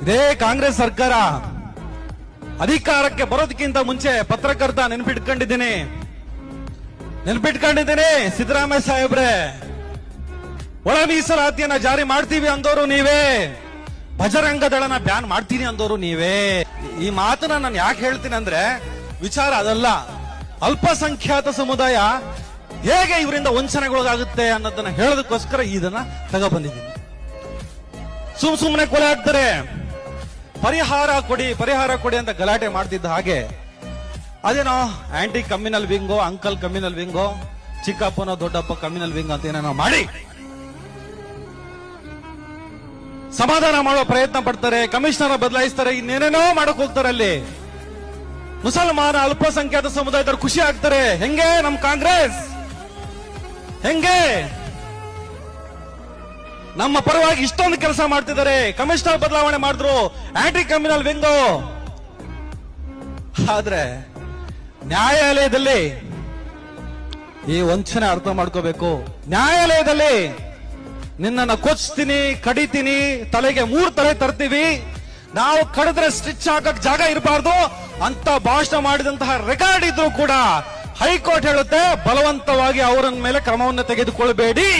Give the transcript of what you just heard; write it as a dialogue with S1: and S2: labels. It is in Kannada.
S1: ಇದೇ ಕಾಂಗ್ರೆಸ್ ಸರ್ಕಾರ ಅಧಿಕಾರಕ್ಕೆ ಬರೋದಕ್ಕಿಂತ ಮುಂಚೆ ಪತ್ರಕರ್ತ ನೆನ್ಪಿಟ್ಕೊಂಡಿದ್ದೀನಿ. ನೆನ್ಪಿಟ್ಕೊಂಡಿದ್ದೀನಿ, ಸಿದ್ದರಾಮಯ್ಯ ಸಾಹೇಬ್ರೆ. ಒಳ ಮೀಸಲಾತಿಯನ್ನ ಜಾರಿ ಮಾಡ್ತೀವಿ ಅಂದೋರು ನೀವೇ. ಬಜರಂಗ ದಳನ ಬ್ಯಾನ್ ಮಾಡ್ತೀನಿ ಅಂದೋರು ನೀವೇ. ಈ ಮಾತನ್ನ ನಾನು ಯಾಕೆ ಹೇಳ್ತೀನಿ ಅಂದ್ರೆ, ವಿಚಾರ ಅದಲ್ಲ. ಅಲ್ಪಸಂಖ್ಯಾತ ಸಮುದಾಯ ಹೇಗೆ ಇವರಿಂದ ವಂಚನೆಗೊಳಗಾಗುತ್ತೆ ಅನ್ನೋದನ್ನ ಹೇಳೋದಕ್ಕೋಸ್ಕರ ಇದನ್ನ ತಗೊಬಂದಿದ್ದೀನಿ. ಸುಮ್ ಸುಮ್ಮನೆ ಕೊಲೆ ಆಗ್ತಾರೆ ಪರಿಹಾರ ಕೊಡಿ ಪರಿಹಾರ ಕೊಡಿ ಅಂತ ಗಲಾಟೆ ಮಾಡ್ತಿದ್ದ ಹಾಗೆ. ಅದೇನೋ ಆಂಟಿ ಕಮ್ಯುನಲ್ ವಿಂಗೋ, ಅಂಕಲ್ ಕಮ್ಯುನಲ್ ವಿಂಗೋ, ಚಿಕ್ಕಪ್ಪನ ದೊಡ್ಡಪ್ಪ ಕಮ್ಯುನಲ್ ವಿಂಗ್ ಅಂತ ಏನೇನೋ ಮಾಡಿ. ಸಮಾಧಾನ ಮಾಡುವ ಪ್ರಯತ್ನ ಪಡ್ತಾರೆ, ಕಮಿಷನರ್ ಬದಲಾಯಿಸ್ತಾರೆ, ಇನ್ನೇನೇನೋ ಮಾಡಕ್ ಹೋಗ್ತಾರೆ ಅಲ್ಲಿ. ಮುಸಲ್ಮಾನ ಅಲ್ಪಸಂಖ್ಯಾತ ಸಮುದಾಯದವ್ರು ಖುಷಿ ಆಗ್ತಾರೆ. ಹೆಂಗೆ ನಮ್ ಕಾಂಗ್ರೆಸ್? ಹೆಂಗೆ? ನಮ್ಮ ಪರವಾಗಿ ಇಷ್ಟೊಂದು ಕೆಲಸ ಮಾಡ್ತಿದ್ದಾರೆ. ಕಮಿಷನರ್ ಬದಲಾವಣೆ ಮಾಡಿದ್ರು. ಆಂಟಿ ಕಮ್ಯುನಲ್ ವಿಂಗೋ. ಆದ್ರೆ ನ್ಯಾಯಾಲಯದಲ್ಲಿ ಈ ವಂಚನೆ ಅರ್ಥ ಮಾಡ್ಕೋಬೇಕು. ನ್ಯಾಯಾಲಯದಲ್ಲಿ ನಿನ್ನನ್ನ ಕೊಚ್ತೀನಿ, ಕಡಿತೀನಿ, ತಲೆಗೆ ಮೂರು ತಲೆ ತರ್ತೀವಿ. ನಾವು ಕಡಿದ್ರೆ ಸ್ಟಿಚ್ ಹಾಕಕ್ ಜಾಗ ಇರಬಾರ್ದು. ಅಂತ ಭಾಷಣ ಮಾಡಿದಂತಹ ರೆಕಾರ್ಡ್ ಇದ್ರು ಕೂಡ ಹೈಕೋರ್ಟ್ ಹೇಳುತ್ತೆ, ಬಲವಂತವಾಗಿ ಅವರ ಮೇಲೆ ಕ್ರಮವನ್ನು ತೆಗೆದುಕೊಳ್ಬೇಡಿ.